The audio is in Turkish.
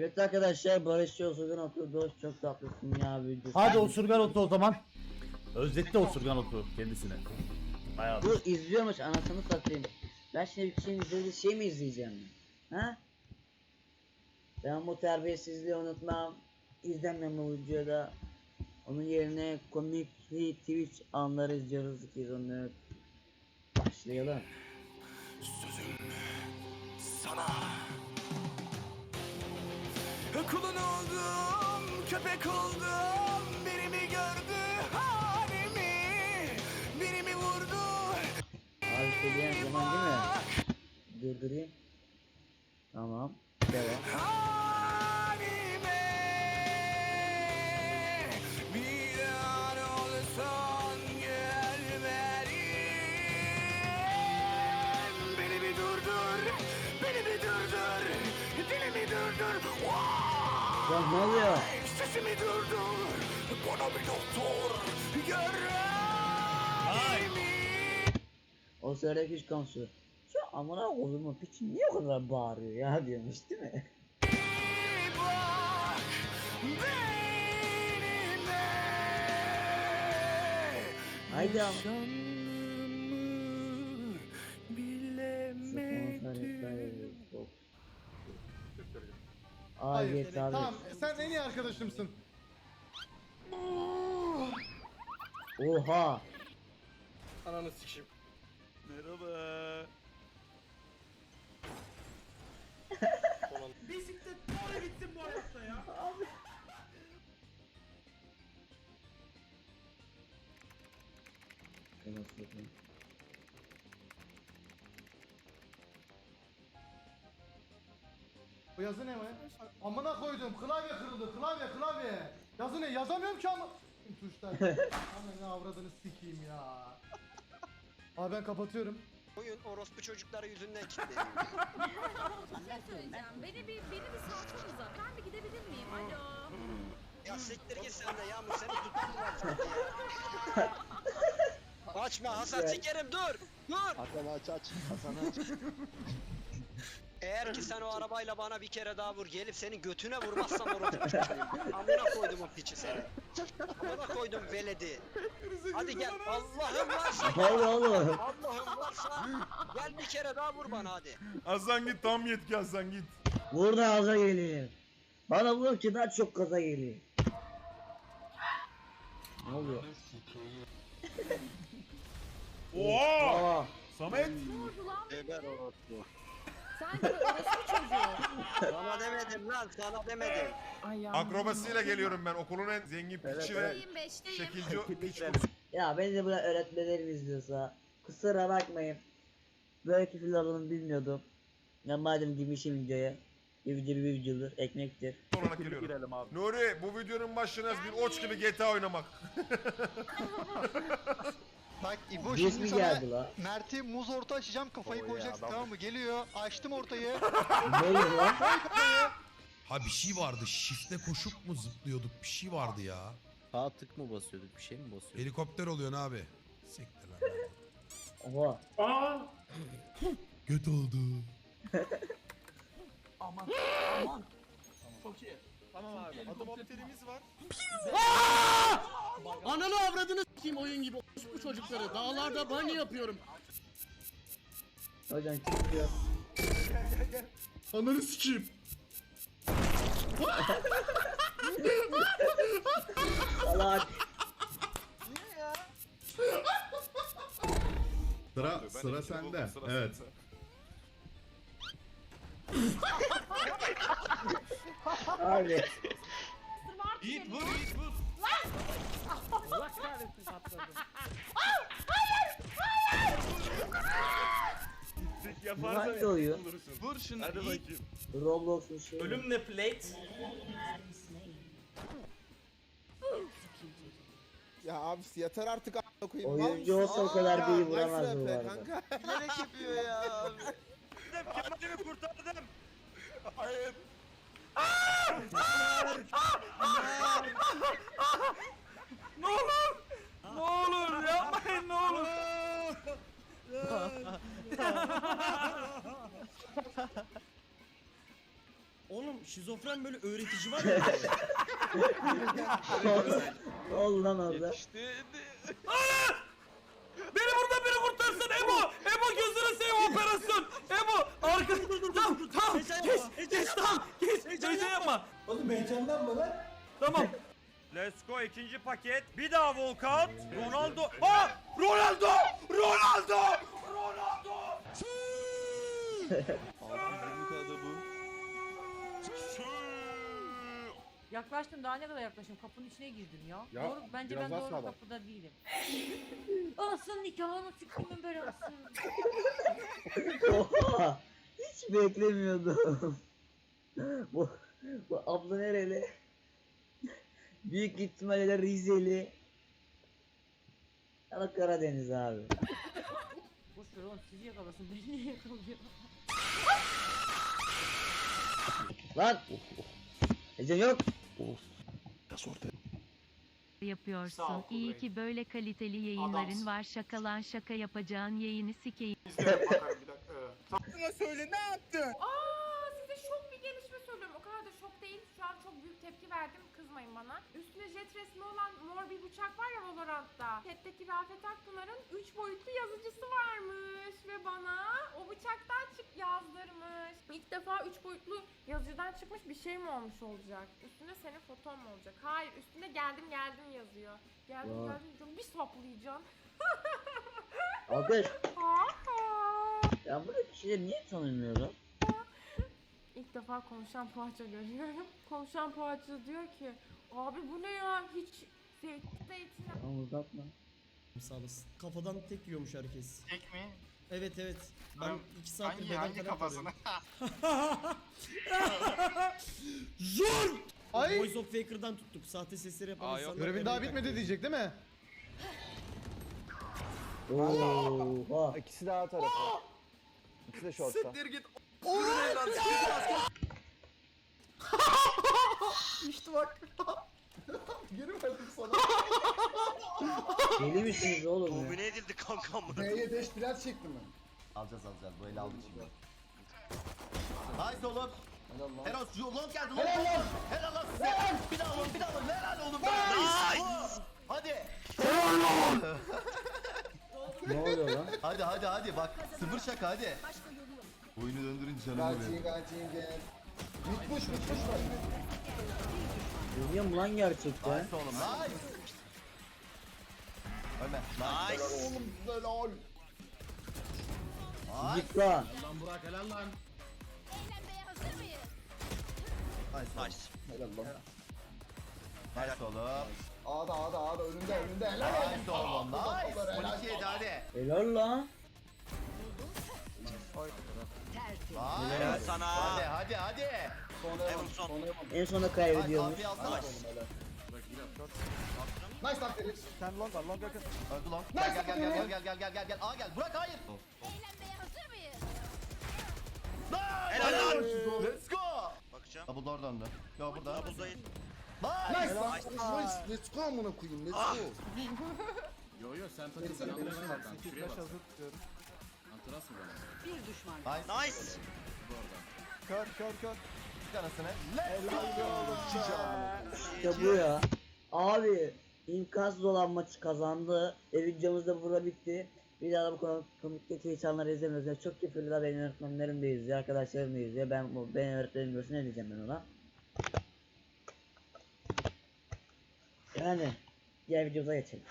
Evet arkadaşlar Barış Yosu'dan oturdu. Çok tatlısın ya videosu. Hadi osurgan otu o zaman. Özletti osurgan otu kendisine. Bayağı. Bu izliyormuş anasını satayım. Ben şimdi bir şeyin izlediği şey mi izleyeceğim? Ha? Ben bu terbiyesizliği unutmam. İzlemem bu videoda. Onun yerine komikli Twitch anları izliyoruz ki onu. Başlayalım. sana Kulun oldum, köpek oldum Biri mi gördü halimi Biri mi vurdu Abi söyleyen zaman değil mi? Durdurayım. Tamam. Lan ne oluyor? Sesimi durdur Bana bir doktor Görevimi O sırada hiç komşu. Şu amına koyduğumun piçi niye o kadar bağırıyor ya diyormuş değil mi? Haydi ama. Hayır, Hayır. abi. Tamam sen en iyi arkadaşımsın. Oha. Ananı sikeyim. Merhaba. Bisiklet doğru gitsin bu hayatta ya. Nasıl Bu yazı ne be? Amına koydum. Klavye kırıldı. Klavye klavye. Yazı ne? Yazamıyorum ki ama. Tuşlar. Aman ne avradını sikeyim ya. Abi ben kapatıyorum. Oyun orospu çocukları yüzünden kilitleniyor. Bir şey söyleyeceğim. Beni bir, beni bir salsanıza. Ben bir gidebilir miyim? Alo. ya siktir git sen de Yağmur seni ya. Açma Hasan sikerim dur dur. Hasan aç aç. Hasan aç. Eğer ki sen o arabayla bana bir kere daha vur gelip senin götüne vurmazsam orospu çocuğuyum. Amına koydum o piçi seni. Amına koydum veledi. Hadi gel Allah'ım varsa Ne oluyor oğlum? Allah'ım varsa gel bir kere daha vur bana hadi. Hasan git tam yetki Hasan git. Burada gaza geliyor. Bana vurun ki daha çok gaza geliyor. Ne oluyor? Oha! Samet! Ne oldu çocuğu. Sana demedim lan sana demedim. Akrobasiyle geliyorum ben. Okulun en zengin piçi ve Beşteyim beşteyim. şekilci piç ya beni de burada öğretmenlerim izliyorsa kusura bakmayın. Böyle küfürler olduğunu bilmiyordum. Ya madem girmişim videoya. Bir video bir videodur, ekmektir. olarak geliyorum. Nuri bu videonun başına bir oç gibi GTA oynamak. Bak İbo Resmi şimdi sana geldi la. Mert'i muz orta açacağım kafayı koyacaksın tamam mı? Geliyor açtım ortayı. Ne oluyor lan? Ha bir şey vardı. Shift'e koşup mu zıplıyorduk? Bir şey vardı ya. Sağ tık mı basıyorduk? Bir şey mi basıyorduk? Helikopter oluyorsun abi. Siktir lan. Oha. Göt oldu. Adapterimiz var. Ananı avradını s**eyim oyun gibi bu çocukları. Dağlarda banyo yapıyorum. Hocam kim diyor? Ananı sikeyim. Salak. Sıra sıra sende. Evet. Abi. Yiğit vur Yiğit vur. Bu hangi oyun? Vur şunu Hadi bakayım. Roblox bir şey. Ölüm ne plate? Ya abi yeter artık a**a koyayım. Oyuncu olsa o kadar bir vuramaz bu arada. Bilerek yapıyor ya. Kendimi kurtardım. Hayır. Ne olur. Ne olur yapmayın ne olur. Oğlum şizo şizofren böyle öğretici var ya. Oldu lan orada? Beni Oğlum heyecandan mı lan? Tamam. Let's go ikinci paket. Bir daha walkout. Ronaldo. Aa! Ronaldo! Ronaldo! Ronaldo! Yaklaştım daha ne kadar yaklaşayım kapının içine girdim ya. Ya, doğru, bence biraz ben daha doğru sağlam. kapıda değilim. Olsun nikahını sıkımın böyle olsun. Oha! Hiç beklemiyordum. bu, bu abla nereli? Büyük ihtimalle Rizeli. Ama Karadeniz abi. Boş ver oğlum sizi yakalasın beni niye yakalıyor? Lan! Ece yok. Yapıyorsun. İyi ki böyle kaliteli yayınların var. Şakalan şaka yapacağın yayını sikeyim. söyle ne yaptın? Aa size şok bir gelişme söylüyorum. O kadar da şok değil. Şu an çok büyük tepki verdim. Kızmayın bana. Üstüne jet resmi olan mor bir bıçak var ya Valorant'ta. Chat'teki Rafet Akpınar'ın 3 boyutlu yazıcısı varmış. Ve bana o bıçaktan çık yazdırmış. İlk defa 3 boyutlu yazıcıdan çıkmış bir şey mi olmuş olacak? Üstünde senin foton mu olacak? Hayır üstünde geldim geldim yazıyor. Geldim Vay. geldim diyorum bir saplayacaksın. Alkış. Ha Ya burada kişileri niye tanımıyorum? İlk defa konuşan poğaça görüyorum. Konuşan poğaça diyor ki abi bu ne ya hiç zeytin zeytin Tamam uzatma. Sağ olasın. Kafadan tek yiyormuş herkes. Tek mi? Evet evet. Ben 2 saattir Hangi beden hangi kafasına? Zor! Ay! Voice of Faker'dan tuttuk. Sahte sesleri yapan insanlar. Görevin daha bitmedi diyecek değil mi? Oha. İkisi de A tarafı. İkisi de short'ta. git. İşte bak. Geri verdim sana. Deli misiniz oğlum ya? Domine edildi kankam. B'ye dash biraz çekti mi? Alacağız alacağız. Bu eli aldık şimdi. Nice oğlum. Helal lan. Helal şu long geldi long. Helal lan. Helal lan size. Bir daha long bir daha long. Helal oğlum. Nice. Hadi. Ne oluyor lan? Hadi hadi hadi bak. Sıfır şaka hadi. Oyunu döndürün canım oluyor. Gaçin gaçin gel. Mitmuş var. Görüyor mu lan gerçekten? Nice oğlum nice. Ölme. Nice. Nice. Oğlum helal. Nice. Git lan. Nice. Nice. Helal lan. Nice oğlum. A'da A'da A'da önünde önünde helal. Nice oğlum nice. Helal, helal. 12 yedi hadi. Helal lan. Nice. Helal sana. Hadi hadi hadi. Sonra yapalım. son. Sonra yapalım. En sona Nice kaybediyormuş. kapıyı alsana. Helal. Nice lan Felix. Sen long al long yakın. Öldü lan. Gel gel gel gel gel gel gel gel gel. Aa gel. Burak hayır. Helal lan. Let's go. Bakacağım. Double door döndü. Yo burada. Double'dayım. Nice. Nice lan. Nice. Let's go amına koyayım. Let's go. Yo yo sen takılsın anlamına bak. Şuraya bak. Antaras mı bana? Nice. Nice. Kör kör kör. Bir tanesine. Let's go. İşte bu ya. Abi imkansız olan maçı kazandı. E videomuz da burada bitti. Bir daha da bu konu komikte insanları izlemiyoruz. Yani çok küfürlü da benim öğretmenlerim de izliyor, arkadaşlarım da izliyor. Ben bu benim öğretmenim diyorsa ne diyeceğim ben ona? Yani diğer videomuza geçelim.